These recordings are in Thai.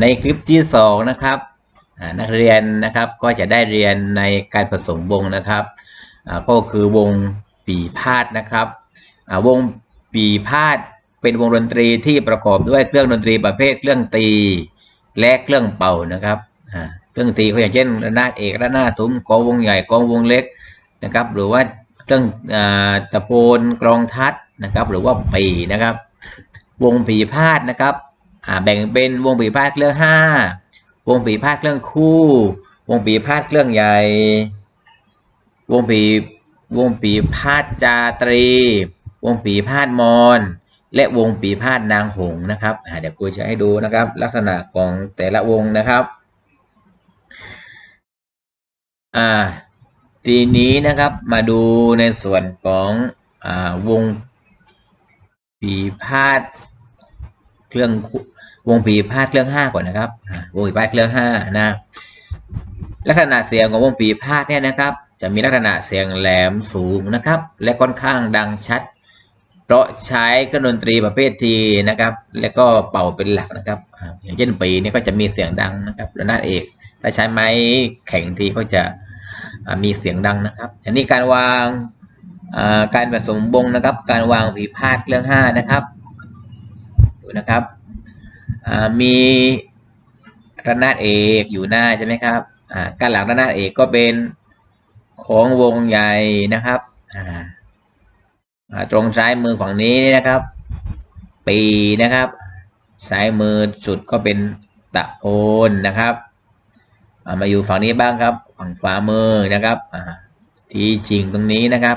ในคลิปที่สองนะครับนักเรียนนะครับก็จะได้เรียนในการผสมวงนะครับก็คือวงปีพาดนะครับวงปีพาดเป็นวงดนตรีที่ประกอบด้วยเครื่องดนตรีประเภทเครื่องตีและเครื่องเป่านะครับเครื่องตีก็อย่างเช่นระนาดเอกระนาดทุ้มกองวงใหญ่กองวงเล็กนะครับ หรือว่าเครื่องตะโพนกรองทัดนะครับ หรือว่าปีนะครับ วงปีพาดนะครับ แบ่งเป็นวงปีพาดเครื่องห้าวงปีพาดเครื่องคู่ วงปีพาดเครื่องใหญ่ วงปีวงปีพาดจาตรี วงปีพาดมอน และวงปีพาดนางหงนะครับเดี๋ยวครูจะให้ดูนะครับ ลักษณะของแต่ละวงนะครับ่าทีนี้นะครับมาดูในส่วนของอวงปีพาดเครื่องคู่ วงปีพาดเครื่องห้าก่อนนะครับวงปีพาดเครื่องห้านะลักษณะเสียงของวงปีพาดเนี่ยนะครับ จะมีลักษณะเสียงแหลมสูงนะครับ และค่อนข้างดังชัด เพราะใช้เครื่องดนตรีประเภททีนะครับ และก็เป่าเป็นหลักนะครับ อย่างเช่นปีนี่ก็จะมีเสียงดังนะครับระนาดเอกถ้าใช้ไม้แข็งทีก็จะมีเสียงดังนะครับ อันนี้การวางการผสมวงนะครับ การวางปีพาดเครื่องห้านะครับดูนะครับ มีระนาดเอกอยู่หน้าใช่ไหมครับการหลังระนาดเอกก็เป็นของวงใหญ่นะครับตรงซ้ายมือฝั่งนี้นะครับ ปีนะครับ ซ้ายมือสุดก็เป็นตะโพนนะครับมาอยู่ฝั่งนี้บ้างครับ ฝั่งขวามือนะครับที่จริงตรงนี้นะครับ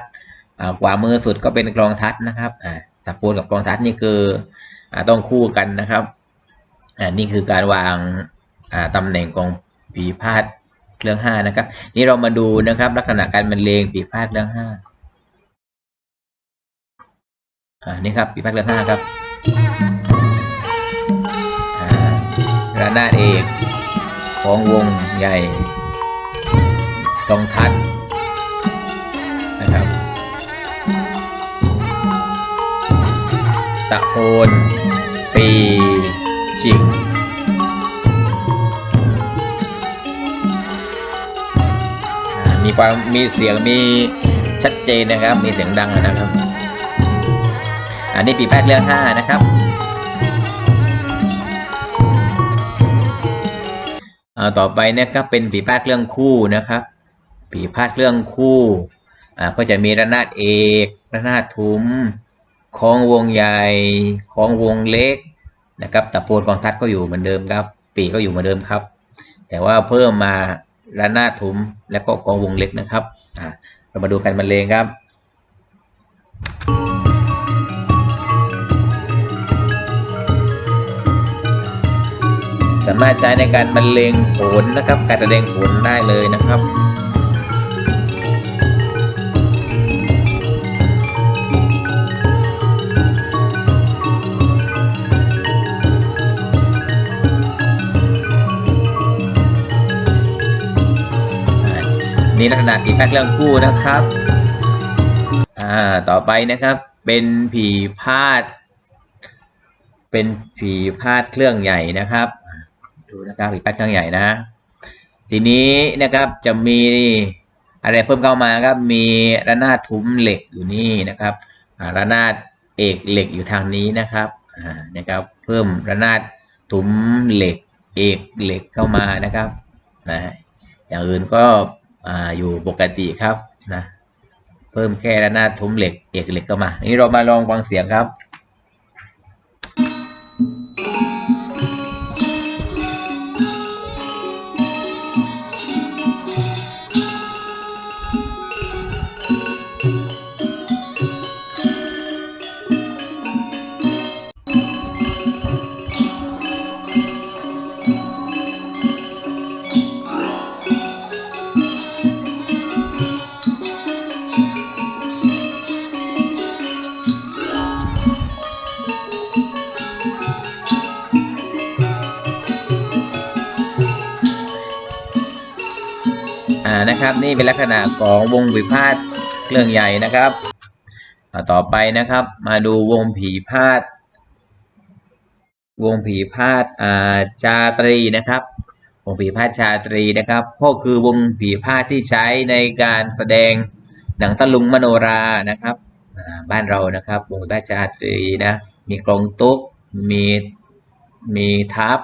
ขวามือสุดก็เป็นกลองทัดนะครับตะโพนกับกลองทัดนี่คือต้องคู่กันนะครับ นี่คือการวางาตำแหน่งของปีพาดเรื่องห้านะครับ นี่เรามาดูนะครับ ลักษณะการบรรเลงปีพาดเรื่องห้าอ่านี่ครับปีพาดเรื่องห้าครับอ่าระนาดเอกของวงใหญ่ตรงทัดนะครับตะโพนปี จิกอ่ามีความมีเสียงมีชัดเจนนะครับ มีเสียงดังนะครับ อันนี้ปีแพทย์เรื่องห้านะครับอ่าต่อไปเนี่ยก็เป็นปีพาดเรื่องคู่นะครับปีพาดเรื่องคู่อ่าก็จะมีระนาดเอก ระนาดทุ้มของวงใหญ่ของวงเล็ก นะครับตะโพนกองทัดก็อยู่เหมือนเดิมครับ ปีก็อยู่เหมือนเดิมครับ แต่ว่าเพิ่มมาระนาดทุ้มและก็กองวงเล็กนะครับเรามาดูกันบรรเลงครับสามารถใช้ในการบรรเลงโขนนะครับ การแสดงโขนได้เลยนะครับ นี่ลักษณะผีแพาดเรื่องคู่นะครับอ่าต่อไปนะครับ เป็นผีพาด เป็นผีพาดเครื่องใหญ่นะครับ ดูนะครับผีพาดเครื่องใหญ่นะ ทีนี้นะครับจะมีอะไรเพิ่มเข้ามาครับมีระนาดทุ้มเหล็กอยู่นี่นะครับระนาดเอกเหล็กอยู่ทางนี้นะครับอ่านะครับเพิ่มระนาดทุ้มเหล็กเอกเหล็กเข้ามานะครับนะอย่างอื่นก็ ออยู่ปกติครับนะเพิ่มแค่ระนาดทุ้มเหล็กเอกเหล็กก็มาอันนี้เรามาลองฟังเสียงครับ นะครับ นี่เป็นลักษณะของวงวิพาทเครื่องใหญ่นะครับต่อไปนะครับ มาดูวงผีพาดวงผีพาดอาจาตรีนะครับวงผีพาดชาตรีนะครับก็คือวงผีพาดที่ใช้ในการแสดงหนังตะลุงมโนรานะครับบ้านเรานะครับ วงผีพาดชาตรีนะมีกลองตุ๊กมีมีทับ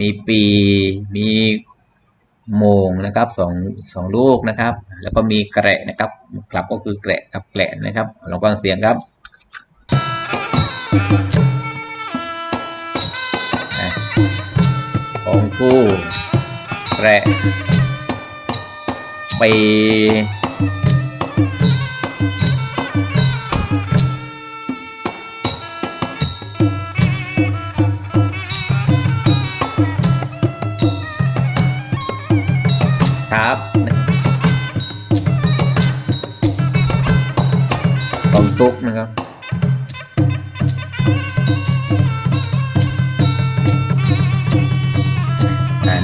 มีปี มี โมงนะครับสองสองลูกนะครับ แล้วก็มีแกระนะครับ กลับก็คือแกระกับแกละนะครับลองฟังเสียงครับอะของคู่แกระปี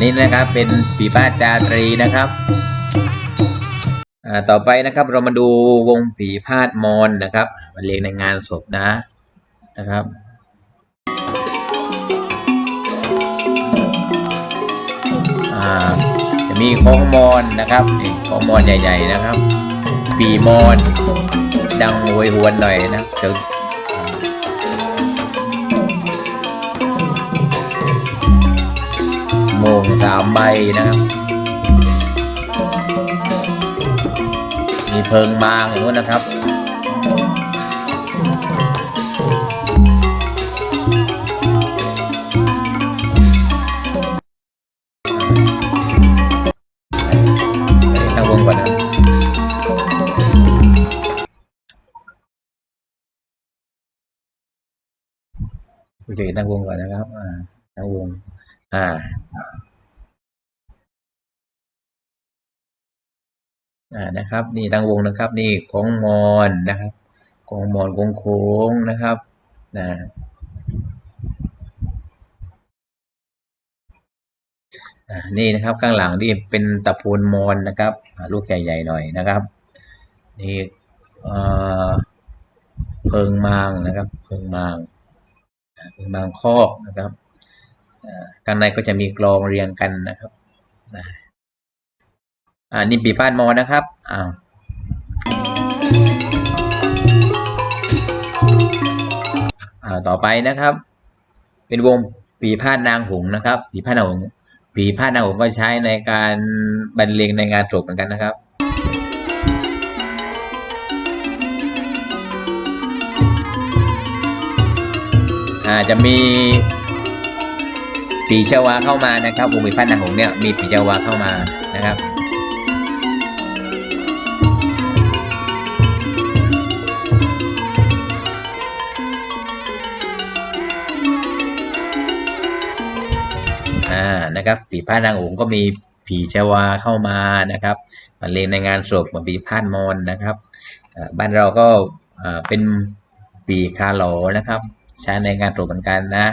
นี่นะครับเป็นปีพาดจาตรีนะครับอ่าต่อไปนะครับเรามาดูวงผีพาดมอนนะครับบรรเลงในงานศพนะนะครับอ่าจะมีโค้งมอนนะครับนี่โค้งมอนใหญ่ ๆนะครับ ปีมอนดังโวยหวนหน่อยนะเดี๋ยว สามใบนะครับมีเพิงมางอย่างนู้นนะครับตั้งวงก่อนนะครับโอเคตั้งวงก่อนนะครับ อ่าตั้งวง อ่า นะครับนี่ตั้งวงนะครับนี่ของมอนนะครับของมอนโค้งงๆนะครับนะนี่นะครับข้างหลังที่เป็นตะโพนมอนนะครับลูกใหญ่ๆหน่อยนะครับนี่เพิงมางนะครับ เพิงมางเพิงมางคอกนะครับข้างในก็จะมีกลองเรียงกันนะครับ อ่านี่ปีพาดมอนะครับอ้าวอ่าต่อไปนะครับ เป็นวงปีพาดนางหงส์นะครับปีพาดนางหงส์ปีพาดนางหงส์ก็ใช้ในการบรรเลงในงานศพเหมือนกันนะครับอ่าจะมีปีชวาเข้ามานะครับวงปีพาดนางหงส์เนี่ยมีปีชวาเข้ามานะครับ นะครับปีพาดนางหงส์ก็มีผีชวาเข้ามานะครับบรรเลงในงานศพเหมือนปีพาดมอนนะครับบ้านเราก็เป็นปีคาโหลนะครับใช้ในงานศพเหมือนกันนะ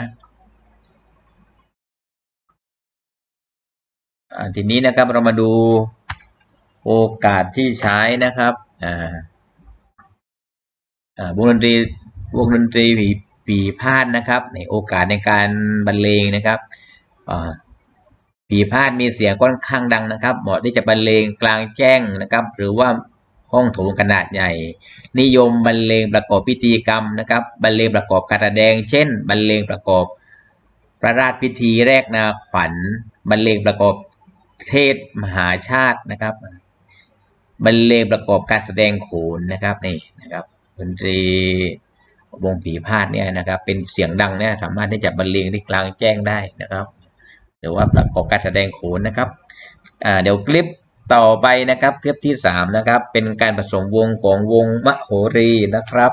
ทีนี้นะครับเรามาดูโอกาสที่ใช้นะครับวงดนตรีวงดนตรีผีปีพาดนะครับในโอกาสในการบรรเลงนะครับ ปีพาดมีเสียงค่อนข้างดังนะครับ เหมาะที่จะบรรเลงกลางแจ้งนะครับ หรือว่าห้องโถงขนาดใหญ่ นิยมบรรเลงประกอบพิธีกรรมนะครับ บรรเลงประกอบการแสดง เช่น บรรเลงประกอบพระราชพิธีแรกนาขวัญ บรรเลงประกอบเทศมหาชาตินะครับ บรรเลงประกอบการแสดงโขนนะครับนี่นะครับดนตรีวงผีพาดเนี่ยนะครับ เป็นเสียงดังเนี่ยสามารถที่จะบรรเลงที่กลางแจ้งได้นะครับ หรือว่าประกอบการแสดงโขนนะครับอ่าเดี๋ยวคลิปต่อไปนะครับคลิปที่สามนะครับเป็นการผสมวงของวงมโหรีนะครับ